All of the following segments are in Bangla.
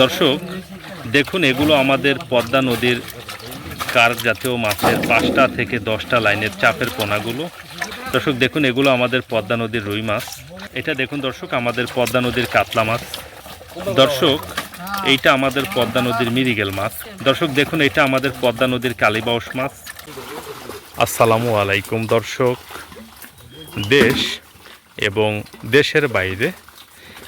দর্শক, দেখুন, এগুলো আমাদের পদ্মা নদীর কার জাতীয় মাছের পাঁচটা থেকে দশটা লাইনের চাপের পোনাগুলো দর্শক, দেখুন, এগুলো আমাদের পদ্মা নদীর রুই মাছ। এটা দেখুন, দর্শক, আমাদের পদ্মা নদীর কাতলা মাছ। দর্শক, এইটা আমাদের পদ্মা নদীর মিরিগেল মাছ। দর্শক, দেখুন, এটা আমাদের পদ্মা নদীর কালীবাউস মাছ। আসসালামু আলাইকুম, দর্শক। দেশ এবং দেশের বাইরে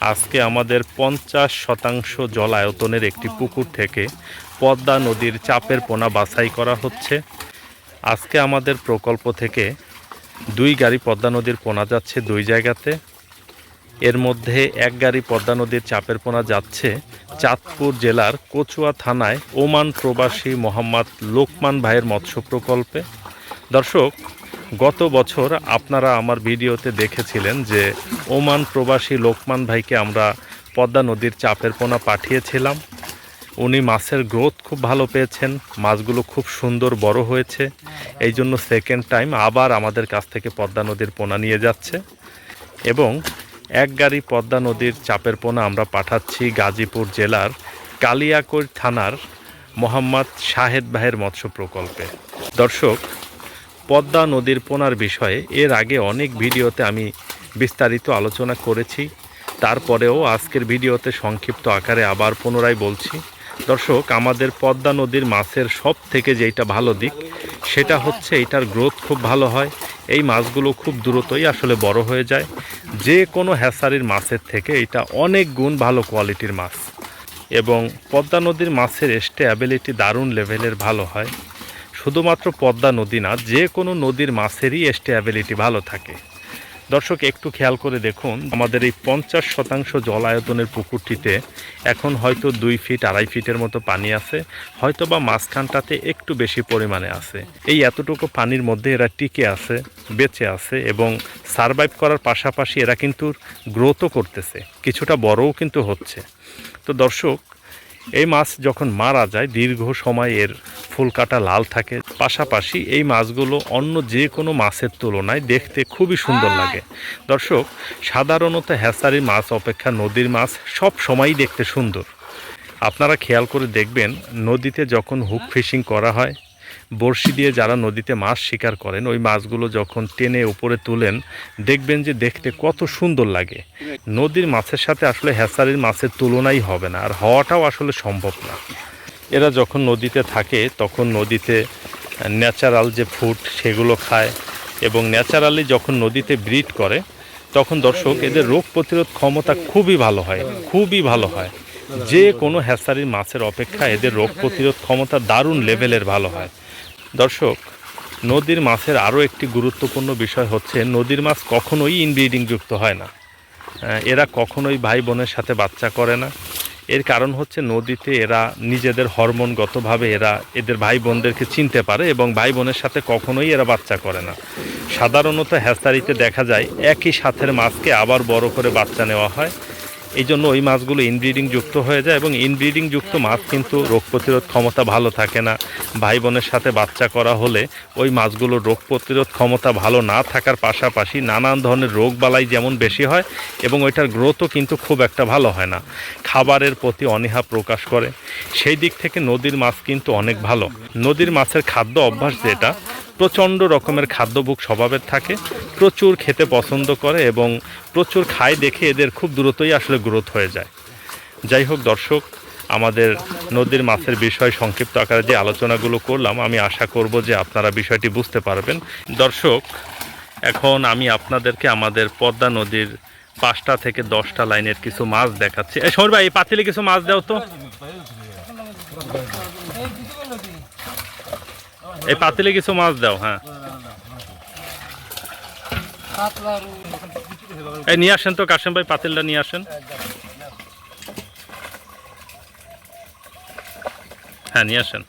আজকে আমাদের পঞ্চাশ শতাংশ জলায়তনের একটি পুকুর থেকে পদ্মা নদীর চাপের পোনা বাছাই করা হচ্ছে। আজকে আমাদের প্রকল্প থেকে দুই গাড়ি পদ্মা নদীর পোনা যাচ্ছে দুই জায়গাতে। এর মধ্যে এক গাড়ি পদ্মা নদীর চাপের পোনা যাচ্ছে চাঁদপুর জেলার কচুয়া থানায় ওমান প্রবাসী মোহাম্মদ লোকমান ভাইয়ের মৎস্য প্রকল্পে। দর্শক গত বছর আপনারা আমার ভিডিওতে দেখেছিলেন যে ওমান প্রবাসী লোকমান ভাইকে আমরা পদ্মা নদীর চাপের পোনা পাঠিয়েছিলাম। উনি মাছের গ্রোথ খুব ভালো পেয়েছেন, মাছগুলো খুব সুন্দর বড় হয়েছে। এই জন্য সেকেন্ড টাইম আবার আমাদের কাছ থেকে পদ্মা নদীর পোনা নিয়ে যাচ্ছে এবং এক গাড়ি পদ্মা নদীর চাপের পোনা আমরা পাঠাচ্ছি গাজীপুর জেলার কালিয়াকৈর থানার মোহাম্মদ শাহেদ ভাইয়ের মৎস্য প্রকল্পে। দর্শক পদ্মা নদীর পোনার বিষয়ে এর আগে অনেক ভিডিওতে আমি বিস্তারিত আলোচনা করেছি। তারপরেও আজকের ভিডিওতে সংক্ষিপ্ত আকারে আবার পুনরায় বলছি, দর্শক, আমাদের পদ্মা নদীর মাছের সব থেকে যেটা ভালো দিক, সেটা হচ্ছে এটার গ্রোথ খুব ভালো হয়। এই মাছগুলো খুব দ্রুতই আসলে বড় হয়ে যায়। যে কোনো হ্যাসারির মাছের থেকে এটা অনেক গুণ ভালো কোয়ালিটির মাছ। এবং পদ্মা নদীর মাছের স্টেবিলিটি দারুণ লেভেলের ভালো হয়। শুধুমাত্র পদ্মা নদী না, যে কোনো নদীর মাছেরই স্টেবিলিটি ভালো থাকে। দর্শক, একটু খেয়াল করে দেখুন, আমাদের এই পঞ্চাশ শতাংশ জল আয়তনের পুকুরটিতে এখন হয়তো দুই ফিট আড়াই ফিটের মতো পানি আছে হয়তো বা মাঝখানটাতে একটু বেশি পরিমাণে আছে। এই এতটুকু পানির মধ্যে এরা টিকে আছে, বেঁচে আছে এবং সারভাইভ করার পাশাপাশি এরা কিন্তু গ্রোথও করতেছে, কিছুটা বড়ও কিন্তু হচ্ছে। তো দর্শক এই মাছ যখন মারা যায়, দীর্ঘ সময় এর ফুলকাটা লাল থাকে। পাশাপাশি এই মাছগুলো অন্য যে কোনো মাছের তুলনায় দেখতে খুবই সুন্দর লাগে। দর্শক, সাধারণত হ্যাসারির মাছ অপেক্ষা নদীর মাছ সব সময়ই দেখতে সুন্দর। আপনারা খেয়াল করে দেখবেন, নদীতে যখন হুক ফিশিং করা হয় বড়শি দিয়ে যারা নদীতে মাছ শিকার করেন, ওই মাছগুলো যখন টেনে উপরে তুলেন, দেখবেন যে দেখতে কত সুন্দর লাগে। নদীর মাছের সাথে আসলে হ্যাসারির মাছের তুলনাই হবে না, আর হওয়াটাও আসলে সম্ভব না। এরা যখন নদীতে থাকে, তখন নদীতে ন্যাচারাল যে ফুড সেগুলো খায় এবং ন্যাচারালি যখন নদীতে ব্রিড করে, তখন দর্শক, এদের রোগ প্রতিরোধ ক্ষমতা খুবই ভালো হয়, খুবই ভালো হয়। যে কোনো হ্যাসারির মাছের অপেক্ষা এদের রোগ প্রতিরোধ ক্ষমতা দারুণ লেভেলের ভালো হয়। দর্শক, নদীর মাছের আরও একটি গুরুত্বপূর্ণ বিষয় হচ্ছে, নদীর মাছ কখনোই ইনব্রিডিং যুক্ত হয় না। এরা কখনোই ভাই বোনের সাথে বাচ্চা করে না। এর কারণ হচ্ছে নদীতে এরা নিজেদের হরমোনগতভাবে এরা এদের ভাই বোনদেরকে চিনতে পারে এবং ভাই বোনের সাথে কখনোই এরা বাচ্চা করে না। সাধারণত হ্যাস্তারিতে দেখা যায়, একই সাথের মাছকে আবার বড় করে বাচ্চা নেওয়া হয়। এই জন্য ওই মাছগুলো ইনব্রিডিং যুক্ত হয়ে যায় এবং ইনব্রিডিং যুক্ত মাছ কিন্তু রোগ প্রতিরোধ ক্ষমতা ভালো থাকে না। ভাই বোনের সাথে বাচ্চা করা হলে ওই মাছগুলোর রোগ প্রতিরোধ ক্ষমতা ভালো না থাকার পাশাপাশি নানান ধরনের রোগ বালাই যেমন বেশি হয় এবং ওইটার গ্রোথও কিন্তু খুব একটা ভালো হয় না। খাবারের প্রতি অনীহা প্রকাশ করে। সেই দিক থেকে নদীর মাছ কিন্তু অনেক ভালো। নদীর মাছের খাদ্য অভ্যাস যেটা প্রচণ্ড রকমের খাদ্যভোগ স্বভাবের থাকে। প্রচুর খেতে পছন্দ করে এবং প্রচুর খায় দেখে এদের খুব দ্রুতই আসলে গ্রোথ হয়ে যায়। যাই হোক দর্শক, আমাদের নদীর মাছের বিষয় সংক্ষিপ্ত আকারে যে আলোচনাগুলো করলাম, আমি আশা করব যে আপনারা বিষয়টি বুঝতে পারবেন। দর্শক, এখন আমি আপনাদেরকে আমাদের পদ্মা নদীর পাঁচটা থেকে দশটা লাইনের কিছু মাছ দেখাচ্ছি। সমর ভাই, এই পাতিলে কিছু মাছ দাও তো। এই পাতিলে কিছু মাছ দাও হ্যাঁ। এই নিয়ে আসেন তো, কাশেম ভাই পাতিলটা নিয়ে আসেন। হ্যাঁ নিয়ে আসেন।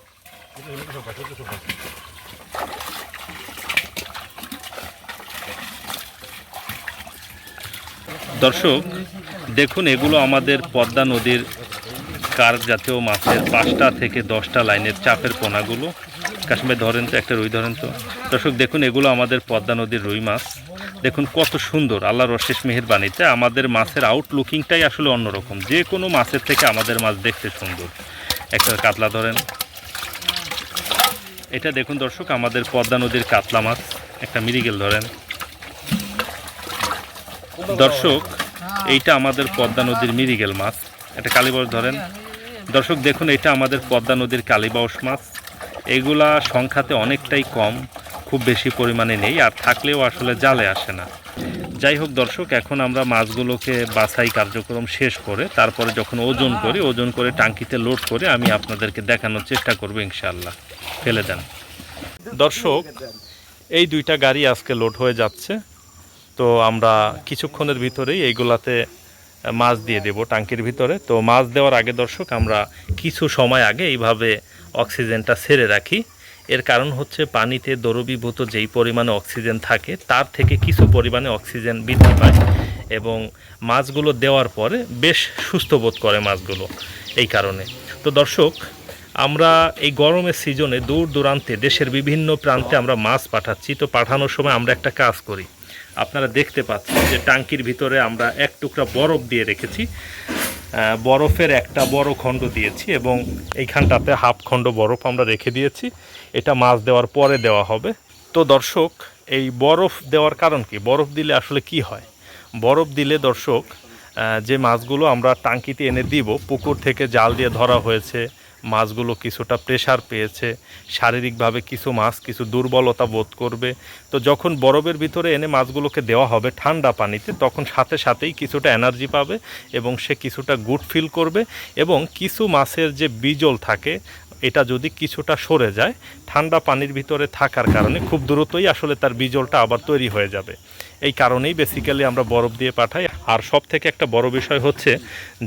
দর্শক, দেখুন, এগুলো আমাদের পদ্মা নদীর কার জাতীয় মাছের পাঁচটা থেকে দশটা লাইনের চাপের পোনাগুলো কাশ্মীর ধরেন তো, একটা রুই ধরেন তো। দর্শক, দেখুন, এগুলো আমাদের পদ্মা নদীর রুই মাছ। দেখুন, কত সুন্দর, আল্লাহর অশেষ মেহেরবানিতে আমাদের মাছের আউটলুকিংটাই আসলে অন্যরকম। যে কোনো মাছের থেকে আমাদের মাছ দেখতে সুন্দর। একটা কাতলা ধরেন। এটা দেখুন দর্শক, আমাদের পদ্মা নদীর কাতলা মাছ। একটা মিরিগেল ধরেন। দর্শক, এইটা আমাদের পদ্মা নদীর মিরিগেল মাছ। এটা কালীবাউস ধরেন। দর্শক, দেখুন, এটা আমাদের পদ্মা নদীর কালীবাউস মাছ। এগুলা সংখ্যাতে অনেকটাই কম, খুব বেশি পরিমাণে নেই, আর থাকলেও আসলে জালে আসে না। যাই হোক, দর্শক, এখন আমরা মাছগুলোকে বাছাই কার্যক্রম শেষ করে, তারপরে যখন ওজন করি, ওজন করে টাঙ্কিতে লোড করে আমি আপনাদেরকে দেখানোর চেষ্টা করব, ইনশাআল্লাহ। ফেলে দেন। দর্শক, এই দুইটা গাড়ি আজকে লোড হয়ে যাচ্ছে। তো আমরা কিছুক্ষণের ভিতরেই এইগুলাতে মাছ দিয়ে দেব টাঙ্কির ভিতরে। তো মাছ দেওয়ার আগে দর্শক, আমরা কিছু সময় আগে এইভাবে অক্সিজেনটা ছেড়ে রাখি। এর কারণ হচ্ছে পানিতে দ্রবীভূত যেই পরিমাণে অক্সিজেন থাকে, তার থেকে কিছু পরিমাণে অক্সিজেন বৃদ্ধি পায় এবং মাছগুলো দেওয়ার পরে বেশ সুস্থ বোধ করে মাছগুলো এই কারণে। তো দর্শক, আমরা এই গরমের সিজনে দূর দূরান্তে দেশের বিভিন্ন প্রান্তে আমরা মাছ পাঠাচ্ছি। তো পাঠানোর সময় আমরা একটা কাজ করি। আপনারা দেখতে পাচ্ছেন যে টাঙ্কির ভিতরে আমরা এক টুকরা বরফ দিয়ে রেখেছি। বরফের একটা বড় খণ্ড দিয়েছি এবং এইখানটাতে হাফ খণ্ড বরফ আমরা রেখে দিয়েছি। এটা মাছ দেওয়ার পরে দেওয়া হবে। তো দর্শক, এই বরফ দেওয়ার কারণ কি? বরফ দিলে আসলে কি হয়? বরফ দিলে দর্শক যে মাছগুলো আমরা টাঙ্কিতে এনে দিব, পুকুর থেকে জাল দিয়ে ধরা হয়েছে মাছগুলো কিছুটা প্রেশার পেয়েছে, শারীরিকভাবে কিছু মাছ, কিছু দুর্বলতা বোধ করবে। তো যখন বরফের ভিতরে এনে মাছগুলোকে দেওয়া হবে ঠান্ডা পানিতে, তখন সাথে সাথেই কিছুটা এনার্জি পাবে এবং সে কিছুটা গুড ফিল করবে এবং কিছু মাছের যে বিজল থাকে, এটা যদি কিছুটা সরে যায়, ঠান্ডা পানির ভিতরে থাকার কারণে খুব দ্রুতই আসলে তার বিজলটা আবার তৈরি হয়ে যাবে। এই কারণেই বেসিক্যালি আমরা বরফ দিয়ে পাঠাই। আর সব থেকে একটা বড় বিষয় হচ্ছে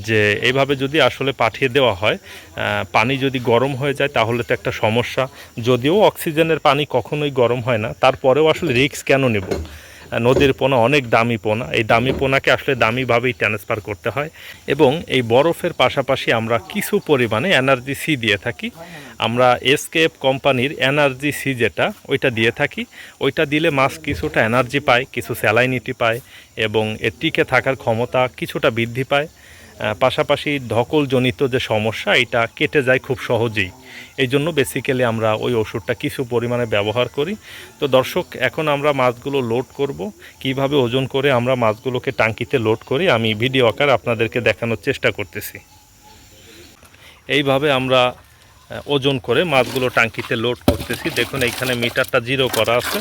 যে এইভাবে যদি আসলে পাঠিয়ে দেওয়া হয় পানি যদি গরম হয়ে যায় তাহলে তো একটা সমস্যা। যদিও অক্সিজেনের পানি কখনোই গরম হয় না, তারপরেও আসলে রিস্ক কেন নেব? নদীর পোনা অনেক দামি পোনা। এই দামি পোনাকে আসলে দামিভাবেই ট্রান্সফার করতে হয় এবং এই বরফের পাশাপাশি আমরা কিছু পরিমাণে এনার্জি সি দিয়ে থাকি। আমরা এসকেএফ কোম্পানির এনার্জি সি যেটা, ওইটা দিয়ে থাকি। ওইটা দিলে মাছ কিছুটা এনার্জি পায়, কিছু স্যালাইনিটি পায় এবং এর টিকে থাকার ক্ষমতা কিছুটা বৃদ্ধি পায়। পাশাপাশি ধকলজনিত যে সমস্যা, এটা কেটে যায় খুব সহজেই। এই জন্য বেসিক্যালি আমরা ওই ওষুধটা কিছু পরিমাণে ব্যবহার করি। তো দর্শক, এখন আমরা মাছগুলো লোড করব। কীভাবে ওজন করে আমরা মাছগুলোকে টাঙ্কিতে লোড করি, আমি ভিডিও আকার আপনাদেরকে দেখানোর চেষ্টা করতেছি। এইভাবে আমরা ওজন করে মাছগুলো টাঙ্কিতে লোড করতেছি। দেখুন, এইখানে মিটারটা জিরো করা আছে।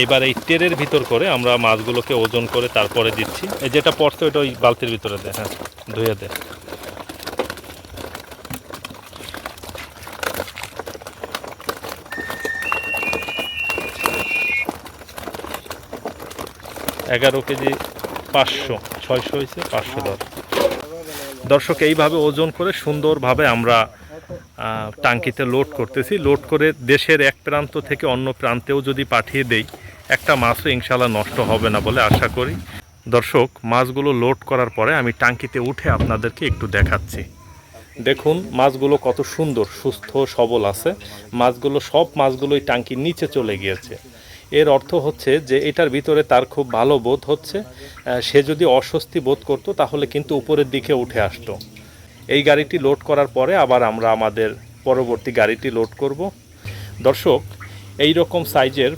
এইবার এই টেরের ভিতর করে আমরা মাছগুলোকে ওজন করে তারপরে দিচ্ছি। এই যেটা পড়ছে ওইটা ওই বালতির ভিতরে দে হ্যাঁ ধুয়ে দে। এগারো কেজি পাঁচশো, ছয়শো হয়েছে, পাঁচশো দশ দর্শক, এইভাবে ওজন করে সুন্দরভাবে আমরা টাঙ্কিতে লোড করতেছি। লোড করে দেশের এক প্রান্ত থেকে অন্য প্রান্তেও যদি পাঠিয়ে দেই একটা মাছও ইনশাল্লাহ নষ্ট হবে না বলে আশা করি। দর্শক, মাছগুলো লোড করার পরে আমি টাঙ্কিতে উঠে আপনাদেরকে একটু দেখাচ্ছি। দেখুন, মাছগুলো কত সুন্দর, সুস্থ, সবল আছে। মাছগুলো, সব মাছগুলোই টাঙ্কির নিচে চলে গিয়েছে। এর অর্থ হচ্ছে যে এটার ভিতরে তার খুব ভালো বোধ হচ্ছে। সে যদি অস্বস্তি বোধ করতো, তাহলে কিন্তু উপরের দিকে উঠে আসতো। এই গাড়িটি লোড করার পরে আবার আমরা আমাদের পরবর্তী গাড়িটি লোড করব। দর্শক এই রকম সাইজের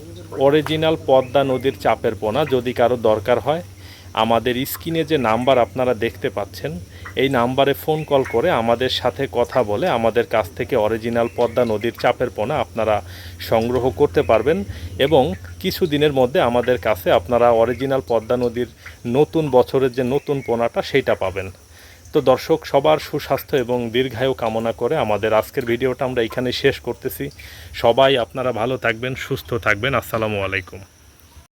অরিজিনাল পদ্মা নদীর চাপের পোনা যদি কারও দরকার হয়, আমাদের স্ক্রিনে যে নাম্বার আপনারা দেখতে পাচ্ছেন, এই নাম্বারে ফোন কল করে আমাদের সাথে কথা বলে আমাদের কাছ থেকে অরিজিনাল পদ্মা নদীর চাপের পোনা আপনারা সংগ্রহ করতে পারবেন এবং কিছু দিনের মধ্যে আমাদের কাছে আপনারা অরিজিনাল পদ্মা নদীর নতুন বছরের যে নতুন পোনাটা সেইটা পাবেন। তো দর্শক, সবার সুস্বাস্থ্য এবং দীর্ঘায়ু কামনা করে আমাদের আজকের ভিডিওটা আমরা এখানে শেষ করতেছি। সবাই আপনারা ভালো থাকবেন, সুস্থ থাকবেন। আসসালামু আলাইকুম।